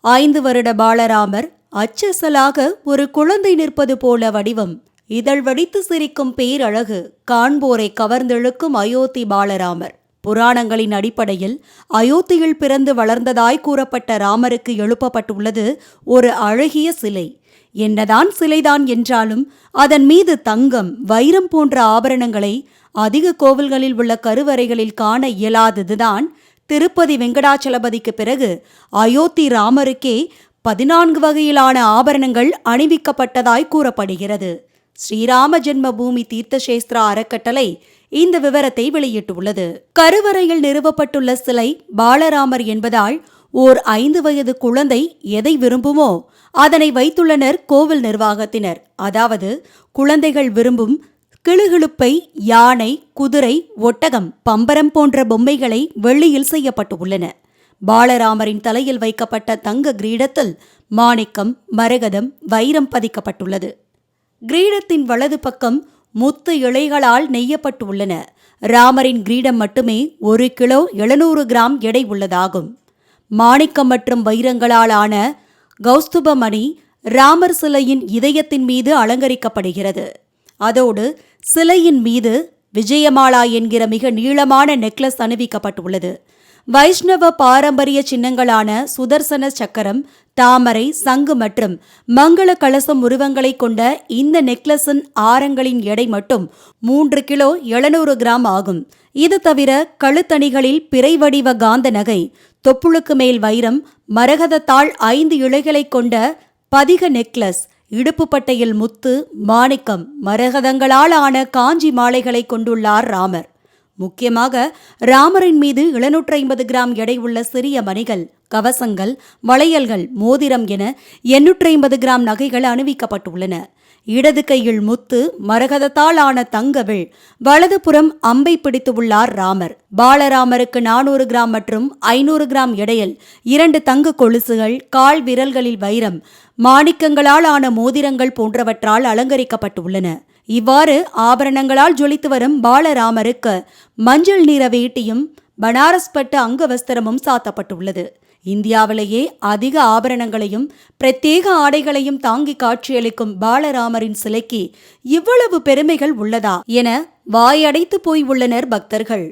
ஐந்து வருட பாலராமர் அச்சசலாக ஒரு குழந்தை நிற்பது போல வடிவம். இதழ் வடித்து சிரிக்கும் பேரழகு காண்போரை கவர்ந்தெழுக்கும் அயோத்தி பாலராமர். புராணங்களின் அடிப்படையில் அயோத்தியில் பிறந்து வளர்ந்ததாய் கூறப்பட்ட ராமருக்கு எழுப்பப்பட்டுள்ளது ஒரு அழகிய சிலை. என்னதான் சிலைதான் என்றாலும் அதன் மீது தங்கம் வைரம் போன்ற ஆபரணங்களை அதிக கோவில்களில் உள்ள கருவறைகளில் காண இயலாததுதான் திருப்பதி வெங்கடாச்சலபதிக்கு பிறகு அயோத்தி ராமருக்கே பதினான்கு வகையிலான ஆபரணங்கள் அணிவிக்கப்பட்டதாய் கூறப்படுகிறது. ஸ்ரீராம ஜென்ம பூமி தீர்த்தசேஸ்திரா அறக்கட்டளை இந்த விவரத்தை வெளியிட்டுள்ளது. கருவறையில் நிறுவப்பட்டுள்ள சிலை பாலராமர் என்பதால் ஓர் ஐந்து வயது குழந்தை எதை விரும்புமோ அதனை வைத்துள்ளனர் கோவில் நிர்வாகத்தினர். அதாவது குழந்தைகள் விரும்பும் கிளுகிழுப்பை யானை குதிரை ஒட்டகம் பம்பரம் போன்ற பொம்மைகளை வெள்ளியில் செய்யப்பட்டு உள்ளன பாலராமரின் தலையில் வைக்கப்பட்ட தங்க கிரீடத்தில் மாணிக்கம் மரகதம் வைரம் பதிக்கப்பட்டுள்ளது. கிரீடத்தின் வலது பக்கம் முத்து எழைகளால் நெய்யப்பட்டு உள்ளன ராமரின் கிரீடம் மட்டுமே ஒரு கிலோ எழுநூறு கிராம் எடை உள்ளதாகும். மாணிக்கம் மற்றும் வைரங்களால் ஆன கௌஸ்துபமணி ராமர் சிலையின் இதயத்தின் மீது அலங்கரிக்கப்படுகிறது. அதோடு சிலையின் மீது விஜயமாலா என்கிற மிக நீளமான நெக்லஸ் அணிவிக்கப்பட்டுள்ளது. வைஷ்ணவ பாரம்பரிய சின்னங்களான சுதர்சன சக்கரம் தாமரை சங்கு மற்றும் மங்கள கலசம் உருவங்களை கொண்ட இந்த நெக்லஸின் ஆரங்களின் எடை மட்டும் மூன்று கிலோ எழுநூறு கிராம் ஆகும். இது தவிர கழுத்தணிகளில் பிறை வடிவ காந்த நகை தொப்புளுக்கு மேல் வைரம் மரகதத்தாள் ஐந்து இலைகளை கொண்ட பதிக நெக்லஸ் இடுப்பு பட்டையில் முத்து மாணிக்கம் மரகதங்களால் ஆன காஞ்சி மாலைகளை கொண்டுள்ளார் ராமர். முக்கியமாக ராமரின் மீது எழுநூற்று ஐம்பது கிராம் எடை உள்ள சிறிய மணிகள் கவசங்கள் வளையல்கள் மோதிரம் என எண்ணூற்று ஐம்பது கிராம் நகைகள் அணிவிக்கப்பட்டுள்ளன. இடது கையில் முத்து மரகதத்தால் ஆன தங்கவிழ் வலதுபுறம் அம்பை பிடித்து உள்ளார் ராமர். பாலராமருக்கு நானூறு கிராம் மற்றும் ஐநூறு கிராம் எடையில் இரண்டு தங்க கொலுசுகள் கால் விரல்களில் வைரம் மாணிக்கங்களால் ஆன மோதிரங்கள் போன்றவற்றால் அலங்கரிக்கப்பட்டுள்ளன. இவ்வாறு ஆபரணங்களால் ஜொலித்து வரும் பாலராமருக்கு மஞ்சள் நிற வேட்டியும் பனாரஸ் பட்டு அங்கவஸ்திரமும் சாத்தப்பட்டுள்ளது. இந்தியாவிலேயே அதிக ஆபரணங்களையும் பிரத்யேக ஆடைகளையும் தாங்கி காட்சியளிக்கும் பாலராமரின் சிலைக்கு இவ்வளவு பெருமைகள் உள்ளதா என வாயடைத்து போய் உள்ளனர் பக்தர்கள்.